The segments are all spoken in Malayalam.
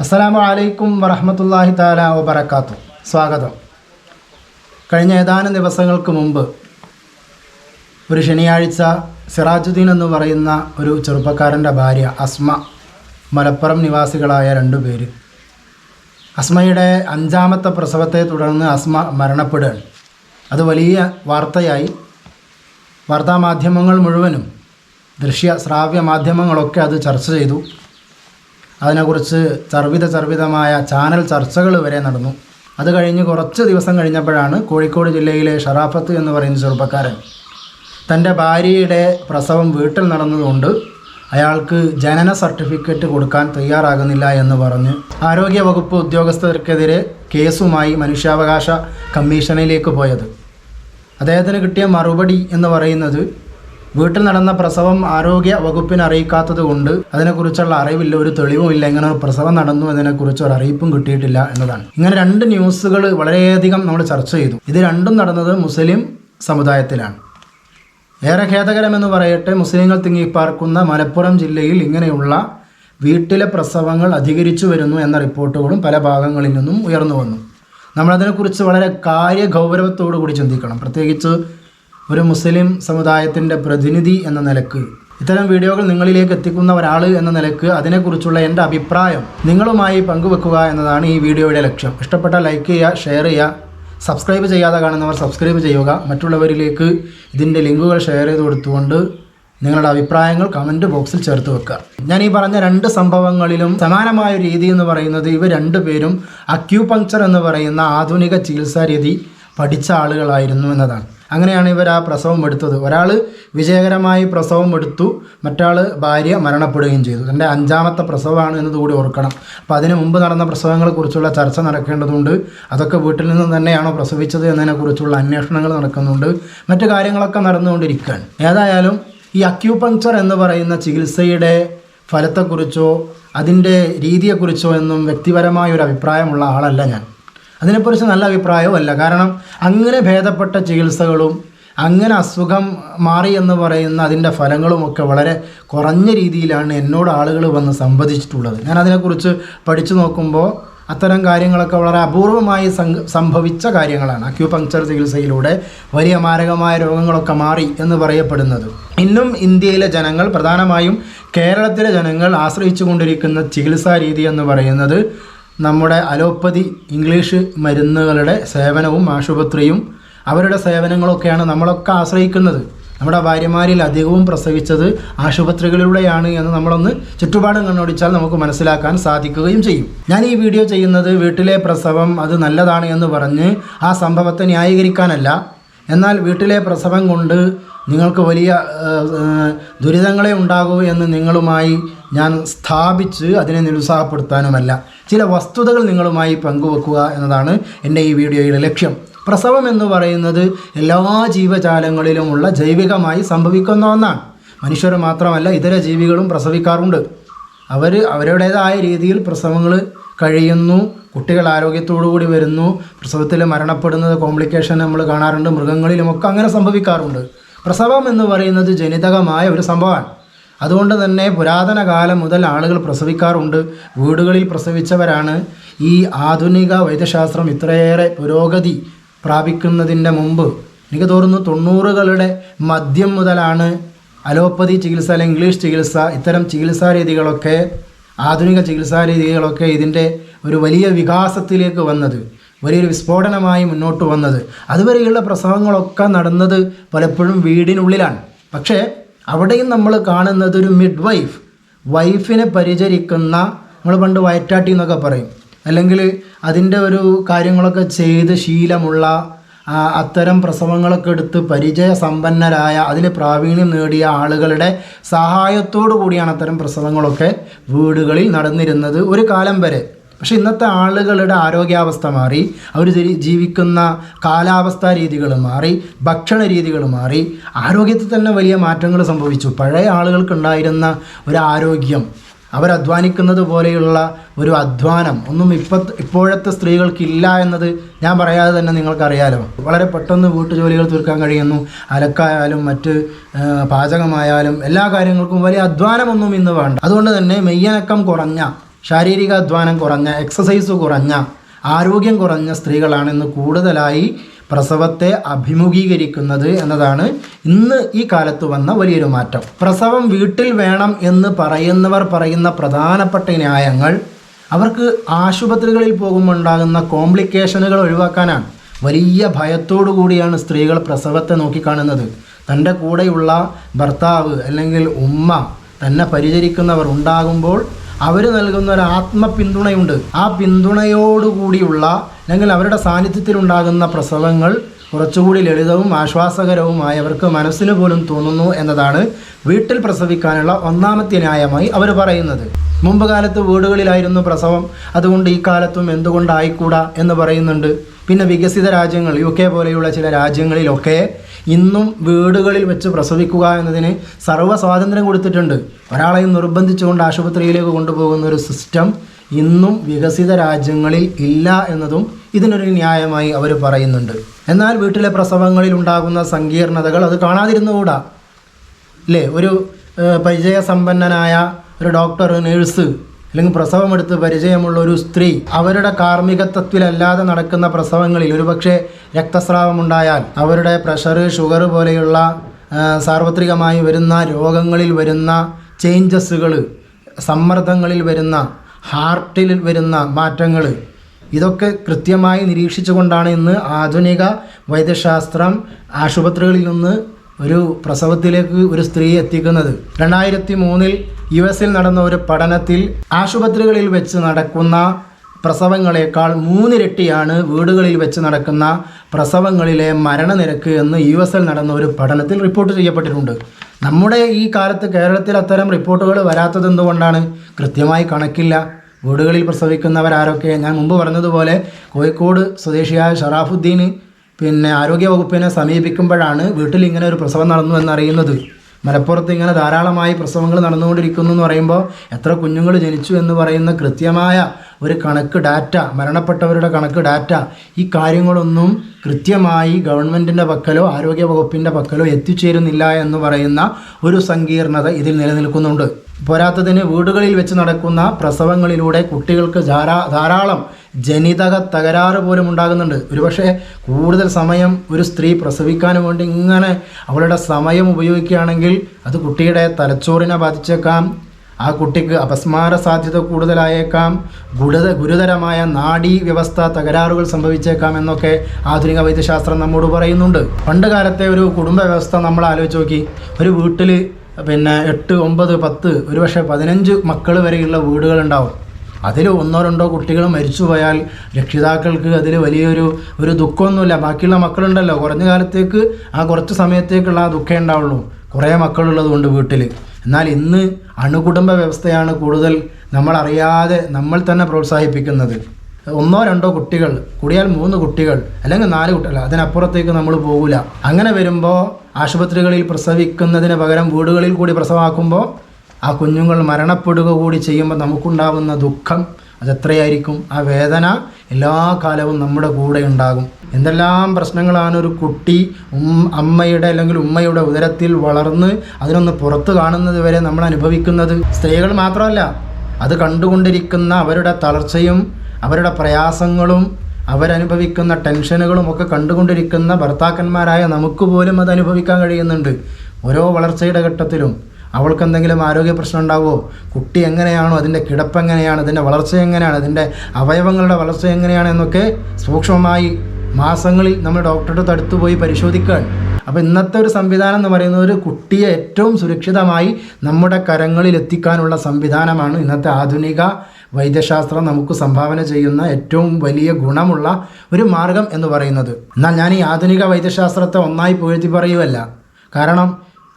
അസ്സലാമു അലൈക്കും വറഹമത്തല്ലാഹി താല വബറക്കാത്തു സ്വാഗതം. കഴിഞ്ഞ ഏതാനും ദിവസങ്ങൾക്ക് മുമ്പ് ഒരു ശനിയാഴ്ച സിറാജുദ്ദീൻ എന്ന് പറയുന്ന ഒരു ചെറുപ്പക്കാരന്റെ ഭാര്യ അസ്മ മലപ്പുറം നിവാസികളായ രണ്ടു പേര്. അസ്മയുടെ അഞ്ചാമത്തെ പ്രസവത്തെ തുടർന്ന് അസ്മ മരണപ്പെടുകയാണ്. അത് വലിയ വാർത്തയായി. വാർത്താമാധ്യമങ്ങൾ മുഴുവനും ദൃശ്യ ശ്രാവ്യ മാധ്യമങ്ങളൊക്കെ അത് ചർച്ച ചെയ്തു. അതിനെക്കുറിച്ച് ചർവിത ചർവിതമായ ചാനൽ ചർച്ചകൾ വരെ നടന്നു. അത് കഴിഞ്ഞ് കുറച്ച് ദിവസം കഴിഞ്ഞപ്പോഴാണ് കോഴിക്കോട് ജില്ലയിലെ ഷറാഫത്ത് എന്ന് പറയുന്ന ചെറുപ്പക്കാരൻ തന്റെ ഭാര്യയുടെ പ്രസവം വീട്ടിൽ നടന്നതുകൊണ്ട് അയാൾക്ക് ജനന സർട്ടിഫിക്കറ്റ് കൊടുക്കാൻ തയ്യാറാകുന്നില്ല എന്ന് പറഞ്ഞ് ആരോഗ്യ വകുപ്പ് ഉദ്യോഗസ്ഥർക്കെതിരെ കേസുമായി മനുഷ്യാവകാശ കമ്മീഷനിലേക്ക് പോയത്. അദ്ദേഹത്തിന് കിട്ടിയ മറുപടി എന്ന് പറയുന്നത് വീട്ടിൽ നടന്ന പ്രസവം ആരോഗ്യ വകുപ്പിനെ അറിയിക്കാത്തത് കൊണ്ട് അതിനെക്കുറിച്ചുള്ള അറിവില്ല ഒരു തെളിവും ഇല്ല. ഇങ്ങനെ ഒരു പ്രസവം നടന്നു എന്നതിനെക്കുറിച്ച് ഒരു അറിയിപ്പും കിട്ടിയിട്ടില്ല എന്നതാണ്. ഇങ്ങനെ രണ്ട് ന്യൂസുകൾ വളരെയധികം നമ്മൾ ചർച്ച ചെയ്തു. ഇത് രണ്ടും നടന്നത് മുസ്ലിം സമുദായത്തിലാണ്. ഏറെ ഖേദകരമെന്ന് പറയട്ടെ മുസ്ലിങ്ങൾ തിങ്ങിപ്പാർക്കുന്ന മലപ്പുറം ജില്ലയിൽ ഇങ്ങനെയുള്ള വീട്ടിലെ പ്രസവങ്ങൾ അധികരിച്ചു വരുന്നു എന്ന റിപ്പോർട്ടുകളും പല ഭാഗങ്ങളിൽ നിന്നും ഉയർന്നു വന്നു. നമ്മളതിനെക്കുറിച്ച് വളരെ കാര്യഗൗരവത്തോടു കൂടി ചിന്തിക്കണം. പ്രത്യേകിച്ച് ഒരു മുസ്ലിം സമുദായത്തിന്റെ പ്രതിനിധി എന്ന നിലയ്ക്ക്. ഇത്തരം വീഡിയോകൾ നിങ്ങളിലേക്ക് എത്തിക്കുന്ന ഒരാൾ എന്ന നിലയ്ക്ക് അതിനെക്കുറിച്ചുള്ള എന്റെ അഭിപ്രായം നിങ്ങളുമായി പങ്കുവെക്കുക എന്നതാണ് ഈ വീഡിയോയുടെ ലക്ഷ്യം. ഇഷ്ടപ്പെട്ട ലൈക്ക് ചെയ്യുക ഷെയർ ചെയ്യുക സബ്സ്ക്രൈബ് ചെയ്യാതെ കാണുന്നവർ സബ്സ്ക്രൈബ് ചെയ്യുക. മറ്റുള്ളവരിലേക്ക് ഇതിന്റെ ലിങ്കുകൾ ഷെയർ ചെയ്ത് കൊടുത്തുകൊണ്ട് നിങ്ങളുടെ അഭിപ്രായങ്ങൾ കമന്റ് ബോക്സിൽ ചേർത്ത് വെക്കുക. ഞാൻ ഈ പറഞ്ഞ രണ്ട് സംഭവങ്ങളിലും സമാനമായ രീതി എന്ന് പറയുന്നത് ഇവ രണ്ടുപേരും അക്യൂപങ്ക്ചർ എന്ന് പറയുന്ന ആധുനിക ചികിത്സാ രീതി പഠിച്ച ആളുകളായിരുന്നു എന്നതാണ്. അങ്ങനെയാണ് ഇവർ ആ പ്രസവം എടുത്തത്. ഒരാൾ വിജയകരമായി പ്രസവം എടുത്തു മറ്റാൾ ഭാര്യ മരണപ്പെടുകയും ചെയ്തു. തന്റെ അഞ്ചാമത്തെ പ്രസവമാണ് എന്നതുകൂടി ഓർക്കണം. അപ്പോൾ അതിന് മുമ്പ് നടന്ന പ്രസവങ്ങളെക്കുറിച്ചുള്ള ചർച്ച നടക്കേണ്ടതുണ്ട്. അതൊക്കെ വീട്ടിൽ നിന്ന് തന്നെയാണോ പ്രസവിച്ചത് എന്നതിനെക്കുറിച്ചുള്ള അന്വേഷണങ്ങൾ നടക്കുന്നുണ്ട്. മറ്റു കാര്യങ്ങളൊക്കെ നടന്നുകൊണ്ടിരിക്കുകയാണ്. ഏതായാലും ഈ അക്യൂപങ്ക്ചർ എന്ന് പറയുന്ന ചികിത്സയുടെ ഫലത്തെക്കുറിച്ചോ അതിന്റെ രീതിയെക്കുറിച്ചോ എന്നും വ്യക്തിപരമായ ഒരു അഭിപ്രായമുള്ള ആളല്ല ഞാൻ. അതിനെക്കുറിച്ച് നല്ല അഭിപ്രായവുമല്ല കാരണം അങ്ങനെ ഭേദപ്പെട്ട ചികിത്സകളും അങ്ങനെ അസുഖം മാറി എന്ന് പറയുന്ന അതിന്റെ ഫലങ്ങളുമൊക്കെ വളരെ കുറഞ്ഞ രീതിയിലാണ് എന്നോട് ആളുകൾ വന്ന് സംവദിച്ചിട്ടുള്ളത്. ഞാൻ അതിനെക്കുറിച്ച് പഠിച്ചു നോക്കുമ്പോൾ അത്തരം കാര്യങ്ങളൊക്കെ വളരെ അപൂർവമായി സംഭവിച്ച കാര്യങ്ങളാണ് അക്യൂപങ്ക്ചർ ചികിത്സയിലൂടെ വലിയ മാരകമായ രോഗങ്ങളൊക്കെ മാറി എന്ന് പറയപ്പെടുന്നത്. ഇന്നും ഇന്ത്യയിലെ ജനങ്ങൾ പ്രധാനമായും കേരളത്തിലെ ജനങ്ങൾ ആശ്രയിച്ചു കൊണ്ടിരിക്കുന്ന ചികിത്സാ രീതി എന്ന് പറയുന്നത് നമ്മുടെ അലോപ്പതി ഇംഗ്ലീഷ് മരുന്നുകളുടെ സേവനവും ആശുപത്രിയും അവരുടെ സേവനങ്ങളൊക്കെയാണ് നമ്മളൊക്കെ ആശ്രയിക്കുന്നത്. നമ്മുടെ ഭാര്യമാരിൽ അധികവും പ്രസവിച്ചത് ആശുപത്രികളിലൂടെയാണ് എന്ന് നമ്മളൊന്ന് ചുറ്റുപാടും കണ്ണോടിച്ചാൽ നമുക്ക് മനസ്സിലാക്കാൻ സാധിക്കുകയും ചെയ്യും. ഞാൻ ഈ വീഡിയോ ചെയ്യുന്നത് വീട്ടിലെ പ്രസവം അത് നല്ലതാണ് എന്ന് പറഞ്ഞ് ആ സംഭവത്തെ ന്യായീകരിക്കാനല്ല. എന്നാൽ വീട്ടിലെ പ്രസവം കൊണ്ട് നിങ്ങൾക്ക് വലിയ ദുരിതങ്ങളെ ഉണ്ടാകൂ എന്ന് നിങ്ങളുമായി ഞാൻ സ്ഥാപിച്ച് അതിനെ നിരുത്സാഹപ്പെടുത്താനുമല്ല. ചില വസ്തുതകൾ നിങ്ങളുമായി പങ്കുവെക്കുക എന്നതാണ് എന്റെ ഈ വീഡിയോയുടെ ലക്ഷ്യം. പ്രസവം എന്ന് പറയുന്നത് എല്ലാ ജീവജാലങ്ങളിലുമുള്ള ജൈവികമായി സംഭവിക്കുന്ന ഒന്നാണ്. മനുഷ്യർ മാത്രമല്ല ഇതര ജീവികളും പ്രസവിക്കാറുണ്ട്. അവർ അവരുടേതായ രീതിയിൽ പ്രസവങ്ങൾ കഴിയുന്നു കുട്ടികൾ കൂടി വരുന്നു പ്രസവത്തിൽ മരണപ്പെടുന്നത് കോംപ്ലിക്കേഷൻ നമ്മൾ കാണാറുണ്ട് മൃഗങ്ങളിലുമൊക്കെ അങ്ങനെ സംഭവിക്കാറുണ്ട്. പ്രസവം എന്ന് പറയുന്നത് ജനിതകമായ ഒരു സംഭവമാണ്. അതുകൊണ്ട് തന്നെ പുരാതന കാലം മുതൽ ആളുകൾ പ്രസവിക്കാറുണ്ട്. വീടുകളിൽ പ്രസവിച്ചവരാണ്. ഈ ആധുനിക വൈദ്യശാസ്ത്രം ഇത്രയേറെ പുരോഗതി പ്രാപിക്കുന്നതിന്റെ മുമ്പ് എനിക്ക് തോന്നുന്നു തൊണ്ണൂറുകളുടെ മദ്യം മുതലാണ് അലോപ്പതി ചികിത്സ അല്ലെങ്കിൽ ഇംഗ്ലീഷ് ചികിത്സ ഇത്തരം ചികിത്സാ രീതികളൊക്കെ ആധുനിക ചികിത്സാ രീതികളൊക്കെ ഇതിന്റെ ഒരു വലിയ വികാസത്തിലേക്ക് വന്നത്. വലിയൊരു വിസ്ഫോടനമായി മുന്നോട്ട് വന്നത്. അതുവരെയുള്ള പ്രസവങ്ങളൊക്കെ നടന്നത് പലപ്പോഴും വീടിനുള്ളിലാണ്. പക്ഷേ അവിടെയും നമ്മൾ കാണുന്നത് ഒരു മിഡ് വൈഫ് വൈഫിനെ പരിചരിക്കുന്ന നമ്മൾ പണ്ട് വയറ്റാട്ടി എന്നൊക്കെ പറയും. അല്ലെങ്കിൽ അതിന്റെ ഒരു കാര്യങ്ങളൊക്കെ ചെയ്ത് ശീലമുള്ള അത്തരം പ്രസവങ്ങളൊക്കെ എടുത്ത് പരിചയ സമ്പന്നരായ അതിൽ പ്രാവീണ്യം നേടിയ ആളുകളുടെ സഹായത്തോടു കൂടിയാണ് അത്തരം പ്രസവങ്ങളൊക്കെ വീടുകളിൽ നടന്നിരുന്നത് ഒരു കാലം വരെ. പക്ഷെ ഇന്നത്തെ ആളുകളുടെ ആരോഗ്യാവസ്ഥ മാറി അവർ ജീവിക്കുന്ന കാലാവസ്ഥാ രീതികൾ മാറി ഭക്ഷണ രീതികൾ മാറി ആരോഗ്യത്തിൽ തന്നെ വലിയ മാറ്റങ്ങൾ സംഭവിച്ചു. പഴയ ആളുകൾക്കുണ്ടായിരുന്ന ഒരു ആരോഗ്യം അവരധ്വാനിക്കുന്നത് പോലെയുള്ള ഒരു അധ്വാനം ഒന്നും ഇപ്പം ഇപ്പോഴത്തെ സ്ത്രീകൾക്കില്ല എന്നത് ഞാൻ പറയാതെ തന്നെ നിങ്ങൾക്കറിയാലോ. വളരെ പെട്ടെന്ന് വീട്ടുജോലികൾ തീർക്കാൻ കഴിയുന്നു. അലക്കായാലും മറ്റ് പാചകമായാലും എല്ലാ കാര്യങ്ങൾക്കും വലിയ അധ്വാനമൊന്നും ഇന്ന് വേണ്ട. അതുകൊണ്ട് തന്നെ മെയ്യനക്കം കുറഞ്ഞ ശാരീരിക അധ്വാനം കുറഞ്ഞ എക്സസൈസ് കുറഞ്ഞ ആരോഗ്യം കുറഞ്ഞ സ്ത്രീകളാണ് ഇന്ന് കൂടുതലായി പ്രസവത്തെ അഭിമുഖീകരിക്കുന്നത് എന്നതാണ് ഇന്ന് ഈ കാലത്ത് വന്ന വലിയൊരു മാറ്റം. പ്രസവം വീട്ടിൽ വേണം എന്ന് പറയുന്നവർ പറയുന്ന പ്രധാനപ്പെട്ട ന്യായങ്ങൾ അവർക്ക് ആശുപത്രികളിൽ പോകുമ്പോൾ ഉണ്ടാകുന്ന കോംപ്ലിക്കേഷനുകൾ ഒഴിവാക്കാനാണ്. വലിയ ഭയത്തോടു കൂടിയാണ് സ്ത്രീകൾ പ്രസവത്തെ നോക്കിക്കാണുന്നത്. തന്റെ കൂടെയുള്ള ഭർത്താവ് അല്ലെങ്കിൽ ഉമ്മ തന്നെ പരിചരിക്കുന്നവർ ഉണ്ടാകുമ്പോൾ അവർ നൽകുന്ന ഒരു ആത്മപിന്തുണയുണ്ട്. ആ പിന്തുണയോടുകൂടിയുള്ള അല്ലെങ്കിൽ അവരുടെ സാന്നിധ്യത്തിലുണ്ടാകുന്ന പ്രസവങ്ങൾ കുറച്ചുകൂടി ലളിതവും ആശ്വാസകരവുമായി അവർക്ക് മനസ്സിന് പോലും തോന്നുന്നു എന്നതാണ് വീട്ടിൽ പ്രസവിക്കാനുള്ള ഒന്നാമത്തെ ന്യായമായി അവർ പറയുന്നത്. മുമ്പ് കാലത്ത് വീടുകളിലായിരുന്നു പ്രസവം. അതുകൊണ്ട് ഈ കാലത്തും എന്തുകൊണ്ടായിക്കൂടാ എന്ന് പറയുന്നുണ്ട്. പിന്നെ വികസിത രാജ്യങ്ങൾ യു കെ പോലെയുള്ള ചില രാജ്യങ്ങളിലൊക്കെ ഇന്നും വീടുകളിൽ വെച്ച് പ്രസവിക്കുക എന്നതിന് സർവ സ്വാതന്ത്ര്യം കൊടുത്തിട്ടുണ്ട്. ഒരാളെയും നിർബന്ധിച്ചുകൊണ്ട് ആശുപത്രിയിലേക്ക് കൊണ്ടുപോകുന്ന ഒരു സിസ്റ്റം ഇന്നും വികസിത രാജ്യങ്ങളിൽ ഇല്ല എന്നതും ഇതിനൊരു ന്യായമായി അവർ പറയുന്നുണ്ട്. എന്നാൽ വീട്ടിലെ പ്രസവങ്ങളിൽ ഉണ്ടാകുന്ന സങ്കീർണതകൾ അത് കാണാതിരുന്നുകൂടാ? അല്ലേ ഒരു പരിചയസമ്പന്നനായ ഒരു ഡോക്ടർ നേഴ്സ് അല്ലെങ്കിൽ പ്രസവമെടുത്ത് പരിചയമുള്ള ഒരു സ്ത്രീ അവരുടെ കാർമ്മികത്വത്തിലല്ലാതെ നടക്കുന്ന പ്രസവങ്ങളിൽ ഒരുപക്ഷെ രക്തസ്രാവമുണ്ടായാൽ അവരുടെ പ്രഷർ ഷുഗർ പോലെയുള്ള സാർവത്രികമായി വരുന്ന രോഗങ്ങളിൽ വരുന്ന ചേഞ്ചസുകൾ സമ്മർദ്ദങ്ങളിൽ വരുന്ന ഹാർട്ടിൽ വരുന്ന മാറ്റങ്ങൾ ഇതൊക്കെ കൃത്യമായി നിരീക്ഷിച്ചുകൊണ്ടാണ് ഇന്ന് ആധുനിക വൈദ്യശാസ്ത്രം ആശുപത്രികളിൽ നിന്ന് ഒരു പ്രസവത്തിലേക്ക് ഒരു സ്ത്രീ എത്തിക്കുന്നത്. രണ്ടായിരത്തി മൂന്നിൽ യു എസിൽ നടന്ന ഒരു പഠനത്തിൽ ആശുപത്രികളിൽ വെച്ച് നടക്കുന്ന പ്രസവങ്ങളെക്കാൾ മൂന്നിരട്ടിയാണ് വീടുകളിൽ വെച്ച് നടക്കുന്ന പ്രസവങ്ങളിലെ മരണനിരക്ക് എന്ന് യു എസിൽ നടന്ന ഒരു പഠനത്തിൽ റിപ്പോർട്ട് ചെയ്യപ്പെട്ടിട്ടുണ്ട്. നമ്മുടെ ഈ കാലത്ത് കേരളത്തിൽ അത്തരം റിപ്പോർട്ടുകൾ വരാത്തത് എന്തുകൊണ്ടാണ്? കൃത്യമായി കണക്കില്ല. വീടുകളിൽ പ്രസവിക്കുന്നവരാരൊക്കെ ഞാൻ മുമ്പ് പറഞ്ഞതുപോലെ കോഴിക്കോട് സ്വദേശിയായ ഷറാഫുദ്ദീൻ പിന്നെ ആരോഗ്യവകുപ്പിനെ സമീപിക്കുമ്പോഴാണ് വീട്ടിൽ ഇങ്ങനെ ഒരു പ്രസവം നടന്നു എന്നറിയുന്നത്. മലപ്പുറത്ത് ഇങ്ങനെ ധാരാളമായി പ്രസവങ്ങൾ നടന്നുകൊണ്ടിരിക്കുന്നു എന്ന് പറയുമ്പോൾ എത്ര കുഞ്ഞുങ്ങൾ ജനിച്ചു എന്ന് പറയുന്ന കൃത്യമായ ഒരു കണക്ക് ഡാറ്റ മരണപ്പെട്ടവരുടെ കണക്ക് ഡാറ്റ ഈ കാര്യങ്ങളൊന്നും കൃത്യമായി ഗവൺമെന്റിന്റെ പക്കലോ ആരോഗ്യ വകുപ്പിന്റെ പക്കലോ എത്തിച്ചേരുന്നില്ല എന്ന് പറയുന്ന ഒരു സങ്കീർണത ഇതിൽ നിലനിൽക്കുന്നുണ്ട്. പോരാത്തതിന് വീടുകളിൽ വെച്ച് നടക്കുന്ന പ്രസവങ്ങളിലൂടെ കുട്ടികൾക്ക് ധാരാ ധാരാളം ജനിതക തകരാറ് പോലും ഉണ്ടാകുന്നുണ്ട്. ഒരുപക്ഷെ കൂടുതൽ സമയം ഒരു സ്ത്രീ പ്രസവിക്കാൻ വേണ്ടി ഇങ്ങനെ അവളുടെ സമയം ഉപയോഗിക്കുകയാണെങ്കിൽ അത് കുട്ടിയുടെ തലച്ചോറിനെ ബാധിച്ചേക്കാം ആ കുട്ടിക്ക് അപസ്മാര സാധ്യത കൂടുതലായേക്കാം. ഗുരുത ഗുരുതരമായ നാഡീ വ്യവസ്ഥ തകരാറുകൾ സംഭവിച്ചേക്കാം എന്നൊക്കെ ആധുനിക വൈദ്യശാസ്ത്രം നമ്മോട് പറയുന്നുണ്ട്. പണ്ട് കാലത്തെ ഒരു കുടുംബ വ്യവസ്ഥ നമ്മൾ ആലോചിച്ച് നോക്കി. ഒരു വീട്ടിൽ പിന്നെ എട്ട് ഒമ്പത് പത്ത് ഒരുപക്ഷെ പതിനഞ്ച് മക്കൾ വരെയുള്ള വീടുകൾ ഉണ്ടാവും. അതിൽ ഒന്നോ രണ്ടോ കുട്ടികൾ മരിച്ചു പോയാൽ രക്ഷിതാക്കൾക്ക് അതിൽ വലിയൊരു ഒരു ദുഃഖമൊന്നുമില്ല. ബാക്കിയുള്ള മക്കളുണ്ടല്ലോ. കുറഞ്ഞ കാലത്തേക്ക് ആ കുറച്ച് സമയത്തേക്കുള്ള ആ ദുഃഖമേ ഉണ്ടാവുള്ളൂ. കുറേ മക്കളുള്ളതുകൊണ്ട് വീട്ടിൽ എന്നാൽ ഇന്ന് അണുകുടുംബ വ്യവസ്ഥയാണ് കൂടുതൽ നമ്മൾ അറിയാതെ നമ്മൾ തന്നെ പ്രോത്സാഹിപ്പിക്കുന്നത്. ഒന്നോ രണ്ടോ കുട്ടികൾ കൂടിയാൽ മൂന്ന് കുട്ടികൾ അല്ലെങ്കിൽ നാല് കുട്ടികൾ അതിനപ്പുറത്തേക്ക് നമ്മൾ പോകില്ല അങ്ങനെ വരുമ്പോൾ ആശുപത്രികളിൽ പ്രസവിക്കുന്നതിന് പകരം വീടുകളിൽ കൂടി പ്രസവമാക്കുമ്പോൾ ആ കുഞ്ഞുങ്ങൾ മരണപ്പെടുക കൂടി ചെയ്യുമ്പോൾ നമുക്കുണ്ടാവുന്ന ദുഃഖം അതെത്രയായിരിക്കും? ആ വേദന എല്ലാ കാലവും നമ്മുടെ കൂടെ ഉണ്ടാകും. എന്തെല്ലാം പ്രശ്നങ്ങളാണ് ഒരു കുട്ടി അമ്മയുടെ അല്ലെങ്കിൽ ഉമ്മയുടെ ഉദരത്തിൽ വളർന്ന് അതിനൊന്ന് പുറത്ത് കാണുന്നത് വരെ നമ്മൾ അനുഭവിക്കുന്നത്? സ്ത്രീകൾ മാത്രമല്ല അത് കണ്ടുകൊണ്ടിരിക്കുന്ന അവരുടെ തളർച്ചയും അവരുടെ പ്രയാസങ്ങളും അവരനുഭവിക്കുന്ന ടെൻഷനുകളും ഒക്കെ കണ്ടുകൊണ്ടിരിക്കുന്ന ഭർത്താക്കന്മാരായ നമുക്ക് പോലും അത് അനുഭവിക്കാൻ കഴിയുന്നുണ്ട്. ഓരോ വളർച്ചയുടെ ഘട്ടത്തിലും അവൾക്ക് എന്തെങ്കിലും ആരോഗ്യ പ്രശ്നം ഉണ്ടാവുമോ? കുട്ടി എങ്ങനെയാണോ? അതിന്റെ കിടപ്പ് എങ്ങനെയാണ്? അതിന്റെ വളർച്ച എങ്ങനെയാണ്? അതിന്റെ അവയവങ്ങളുടെ വളർച്ച എങ്ങനെയാണ് എന്നൊക്കെ സൂക്ഷ്മമായി മാസങ്ങളിൽ നമ്മൾ ഡോക്ടറുടെ അടുത്ത് പോയി പരിശോധിക്കാൻ. അപ്പോൾ ഇന്നത്തെ ഒരു സംവിധാനം എന്ന് പറയുന്നത് ഒരു കുട്ടിയെ ഏറ്റവും സുരക്ഷിതമായി നമ്മുടെ കരങ്ങളിൽ എത്തിക്കാനുള്ള സംവിധാനമാണ് ഇന്നത്തെ ആധുനിക വൈദ്യശാസ്ത്രം നമുക്ക് സംഭാവന ചെയ്യുന്ന ഏറ്റവും വലിയ ഗുണമുള്ള ഒരു മാർഗം എന്ന് പറയുന്നത്. എന്നാൽ ഞാൻ ഈ ആധുനിക വൈദ്യശാസ്ത്രത്തെ ഒന്നായി പുകഴ്ത്തി പറയുകയല്ല. കാരണം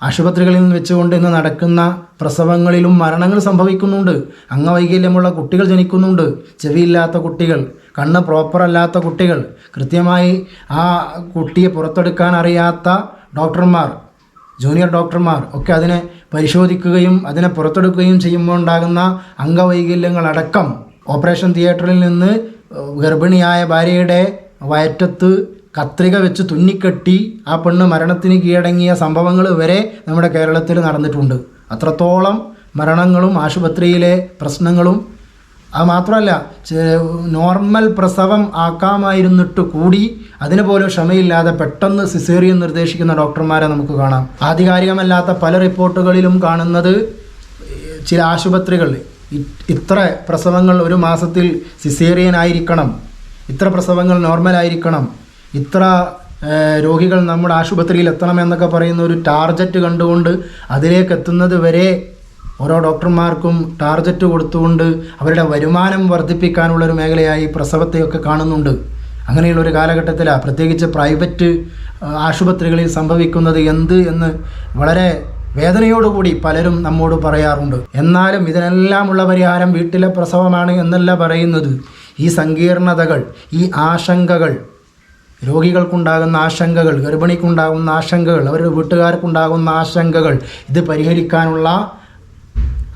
ആശുപത്രികളിൽ വെച്ചുകൊണ്ട് ഇന്ന് നടക്കുന്ന പ്രസവങ്ങളിലും മരണങ്ങൾ സംഭവിക്കുന്നുണ്ട്. അംഗവൈകല്യമുള്ള കുട്ടികൾ ജനിക്കുന്നുണ്ട്. ചെവിയില്ലാത്ത കുട്ടികൾ കണ്ണ് പ്രോപ്പർ അല്ലാത്ത കുട്ടികൾ. കൃത്യമായി ആ കുട്ടിയെ പുറത്തെടുക്കാൻ അറിയാത്ത ഡോക്ടർമാർ ജൂനിയർ ഡോക്ടർമാർ ഒക്കെ അതിനെ പരിശോധിക്കുകയും അതിനെ പുറത്തെടുക്കുകയും ചെയ്യുമ്പോൾ ഉണ്ടാകുന്ന അംഗവൈകല്യങ്ങളടക്കം ഓപ്പറേഷൻ തിയേറ്ററിൽ നിന്ന് ഗർഭിണിയായ ഭാര്യയുടെ വയറ്റത്ത് കത്രിക വെച്ച് തുന്നിക്കെട്ടി ആ പെണ്ണ് മരണത്തിന് കീഴടങ്ങിയ സംഭവങ്ങൾ വരെ നമ്മുടെ കേരളത്തിൽ നടന്നിട്ടുണ്ട്. അത്രത്തോളം മരണങ്ങളും ആശുപത്രിയിലെ പ്രശ്നങ്ങളും അത് മാത്രമല്ല നോർമൽ പ്രസവം ആക്കാമായിരുന്നിട്ട് കൂടി അതിന് പോലും ക്ഷമയില്ലാതെ പെട്ടെന്ന് സിസേറിയൻ നിർദ്ദേശിക്കുന്ന ഡോക്ടർമാരെ നമുക്ക് കാണാം. ആധികാരികമല്ലാത്ത പല റിപ്പോർട്ടുകളിലും കാണുന്നത് ചില ആശുപത്രികളിൽ ഇത്ര പ്രസവങ്ങൾ ഒരു മാസത്തിൽ സിസേറിയൻ ആയിരിക്കണം. ഇത്ര പ്രസവങ്ങൾ നോർമൽ ആയിരിക്കണം. ഇത്ര രോഗികൾ നമ്മുടെ ആശുപത്രിയിൽ എത്തണം എന്നൊക്കെ പറയുന്ന ഒരു ടാർജറ്റ് കണ്ടുകൊണ്ട് അതിലേക്ക് എത്തുന്നത് വരെ ഓരോ ഡോക്ടർമാർക്കും ടാർജറ്റ് കൊടുത്തുകൊണ്ട് അവരുടെ വരുമാനം വർദ്ധിപ്പിക്കാനുള്ള ഒരു മേഖലയായി പ്രസവത്തെയൊക്കെ കാണുന്നുണ്ട്. അങ്ങനെയുള്ള ഒരു കാലഘട്ടത്തിലാണ് പ്രത്യേകിച്ച് പ്രൈവറ്റ് ആശുപത്രികളിൽ സംഭവിക്കുന്നത് എന്ത് എന്ന് വളരെ വേദനയോടുകൂടി പലരും നമ്മോട് പറയാറുണ്ട്. എന്നാലും ഇതിനെല്ലാമുള്ള പരിഹാരം വീട്ടിലെ പ്രസവമാണ് എന്നല്ല പറയുന്നത്. ഈ സങ്കീർണതകൾ ഈ ആശങ്കകൾ രോഗികൾക്കുണ്ടാകുന്ന ആശങ്കകൾ ഗർഭിണിക്കുണ്ടാകുന്ന ആശങ്കകൾ അവരുടെ വീട്ടുകാർക്കുണ്ടാകുന്ന ആശങ്കകൾ ഇത് പരിഹരിക്കാനുള്ള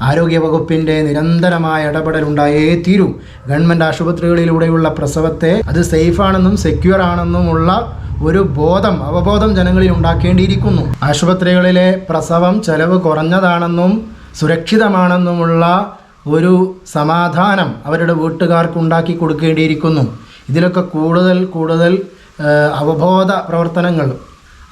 ആരോഗ്യവകുപ്പിന്റെ നിരന്തരമായ ഇടപെടൽ ഉണ്ടായേ തീരൂ. ഗവൺമെന്റ് ആശുപത്രികളിലൂടെയുള്ള പ്രസവത്തെ അത് സേഫാണെന്നും സെക്യൂർ ആണെന്നുമുള്ള ഒരു ബോധം അവബോധം ജനങ്ങളിൽ ഉണ്ടാക്കേണ്ടിയിരിക്കുന്നു. ആശുപത്രികളിലെ പ്രസവം ചെലവ് കുറഞ്ഞതാണെന്നും സുരക്ഷിതമാണെന്നുമുള്ള ഒരു സമാധാനം അവരുടെ വീട്ടുകാർക്ക് ഉണ്ടാക്കി കൊടുക്കേണ്ടിയിരിക്കുന്നു. ഇതിലൊക്കെ കൂടുതൽ കൂടുതൽ അവബോധ പ്രവർത്തനങ്ങൾ.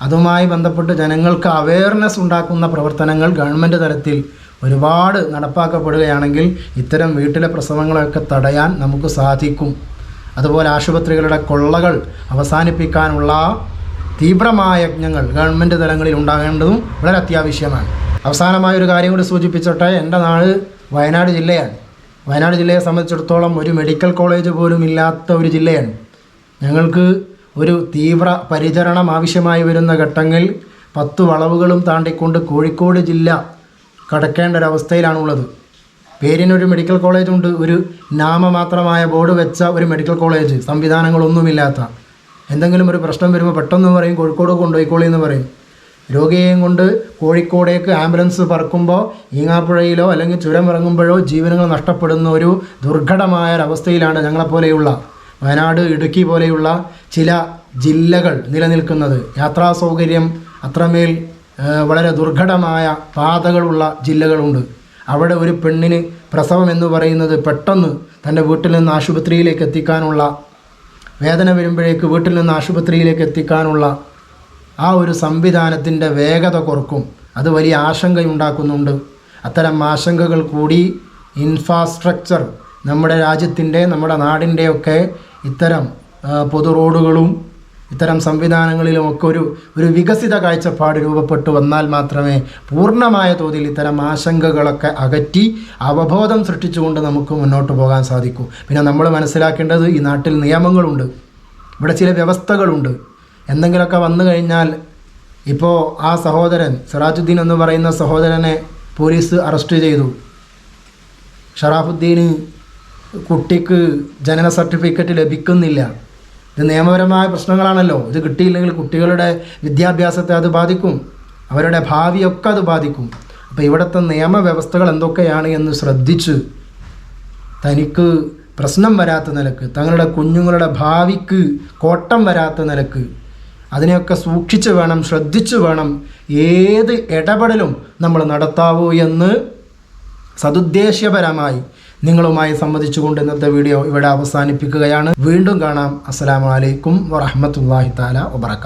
അതുമായി ബന്ധപ്പെട്ട് ജനങ്ങൾക്ക് അവയർനെസ് ഉണ്ടാക്കുന്ന പ്രവർത്തനങ്ങൾ ഗവൺമെന്റ് തലത്തിൽ ഒരുപാട് നടപ്പാക്കപ്പെടുകയാണെങ്കിൽ ഇത്തരം വീട്ടിലെ പ്രസവങ്ങളൊക്കെ തടയാൻ നമുക്ക് സാധിക്കും. അതുപോലെ ആശുപത്രികളുടെ കൊള്ളകൾ അവസാനിപ്പിക്കാനുള്ള തീവ്രമായ യജ്ഞങ്ങൾ ഗവൺമെന്റ് തലങ്ങളിൽ ഉണ്ടാകേണ്ടതും വളരെ അത്യാവശ്യമാണ്. അവസാനമായ ഒരു കാര്യം കൂടി സൂചിപ്പിച്ചോട്ടെ എന്റെ നാട് വയനാട് ജില്ലയാണ്. വയനാട് ജില്ലയെ സംബന്ധിച്ചിടത്തോളം ഒരു മെഡിക്കൽ കോളേജ് പോലും ഇല്ലാത്ത ഒരു ജില്ലയാണ്. ഞങ്ങൾക്ക് ഒരു തീവ്ര പരിചരണം ആവശ്യമായി വരുന്ന ഘട്ടങ്ങളിൽ പത്ത് വളവുകളും താണ്ടിക്കൊണ്ട് കോഴിക്കോട് ജില്ല കടക്കേണ്ട ഒരവസ്ഥയിലാണുള്ളത് പേരിനൊരു മെഡിക്കൽ കോളേജ് ഉണ്ട്. ഒരു നാമമാത്രമായ ബോർഡ് വെച്ച ഒരു മെഡിക്കൽ കോളേജ്. സംവിധാനങ്ങളൊന്നുമില്ലാത്ത. എന്തെങ്കിലും ഒരു പ്രശ്നം വരുമ്പോൾ പെട്ടെന്ന് പറയും കോഴിക്കോട് കൊണ്ടുപോയിക്കോളി എന്ന് പറയും. രോഗിയെയും കൊണ്ട് കോഴിക്കോടേക്ക് ആംബുലൻസ് പറക്കുമ്പോൾ ഈങ്ങാപ്പുഴയിലോ അല്ലെങ്കിൽ ചുരം ഇറങ്ങുമ്പോഴോ ജീവനങ്ങൾ നഷ്ടപ്പെടുന്ന ഒരു ദുർഘടമായ ഒരവസ്ഥയിലാണ് ഞങ്ങളെപ്പോലെയുള്ള വയനാട് ഇടുക്കി പോലെയുള്ള ചില ജില്ലകൾ നിലനിൽക്കുന്നത്. യാത്രാ സൗകര്യം അത്രമേൽ വളരെ ദുർഘടമായ പാതകളുള്ള ജില്ലകളുണ്ട്. അവിടെ ഒരു പെണ്ണിന് പ്രസവം എന്ന് പറയുന്നത് പെട്ടെന്ന് തന്റെ വീട്ടിൽ നിന്ന് ആശുപത്രിയിലേക്ക് എത്തിക്കാനുള്ള വേദന വരുമ്പോഴേക്ക് വീട്ടിൽ നിന്ന് ആശുപത്രിയിലേക്ക് എത്തിക്കാനുള്ള ആ ഒരു സംവിധാനത്തിന്റെ വേഗത കുറക്കും. അത് വലിയ ആശങ്കയുണ്ടാക്കുന്നുണ്ട്. അത്തരം ആശങ്കകൾ കൂടി ഇൻഫ്രാസ്ട്രക്ചർ നമ്മുടെ രാജ്യത്തിന്റെ നമ്മുടെ നാടിന്റെയൊക്കെ ഇത്തരം ആ, പൊതു റോഡുകളും ഇത്തരം സംവിധാനങ്ങളിലുമൊക്കെ ഒരു ഒരു വികസിത കാഴ്ചപ്പാട് രൂപപ്പെട്ടു വന്നാൽ മാത്രമേ പൂർണമായ തോതിൽ ഇത്തരം ആശങ്കകളൊക്കെ അകറ്റി അവബോധം സൃഷ്ടിച്ചുകൊണ്ട് നമുക്ക് മുന്നോട്ട് പോകാൻ സാധിക്കൂ. പിന്നെ നമ്മൾ മനസ്സിലാക്കേണ്ടത് ഈ നാട്ടിൽ നിയമങ്ങളുണ്ട്. ഇവിടെ ചില വ്യവസ്ഥകളുണ്ട്. എന്തെങ്കിലുമൊക്കെ വന്നു കഴിഞ്ഞാൽ ഇപ്പോൾ ആ സഹോദരൻ സിറാജുദ്ദീൻ എന്ന് പറയുന്ന സഹോദരനെ പോലീസ് അറസ്റ്റ് ചെയ്തു. ഷറാഫുദ്ദീന് കുട്ടിക്ക് ജനന സർട്ടിഫിക്കറ്റ് ലഭിക്കുന്നില്ല. ഇത് നിയമപരമായ പ്രശ്നങ്ങളാണല്ലോ. ഇത് കിട്ടിയില്ലെങ്കിൽ കുട്ടികളുടെ വിദ്യാഭ്യാസത്തെ അത് ബാധിക്കും. അവരുടെ ഭാവിയൊക്കെ അത് ബാധിക്കും. അപ്പോൾ ഇവിടുത്തെ നിയമവ്യവസ്ഥകൾ എന്തൊക്കെയാണ് എന്ന് ശ്രദ്ധിച്ച് തനിക്ക് പ്രശ്നം വരാത്ത നിലയ്ക്ക് തങ്ങളുടെ കുഞ്ഞുങ്ങളുടെ ഭാവിക്ക് കോട്ടം വരാത്ത നിലയ്ക്ക് അതിനെയൊക്കെ സൂക്ഷിച്ച് വേണം ശ്രദ്ധിച്ച് വേണം ഏത് ഇടപെടലും നമ്മൾ നടത്താവൂ എന്ന് സതുദ്ദേശ്യപരമായി നിങ്ങളുമായി സംവദിച്ചുകൊണ്ട് ഇന്നത്തെ വീഡിയോ ഇവിടെ അവസാനിപ്പിക്കുകയാണ്. വീണ്ടും കാണാം. അസ്സലാമു അലൈക്കും വറഹ്മത്തുള്ളാഹി താല വബറകാത്ത്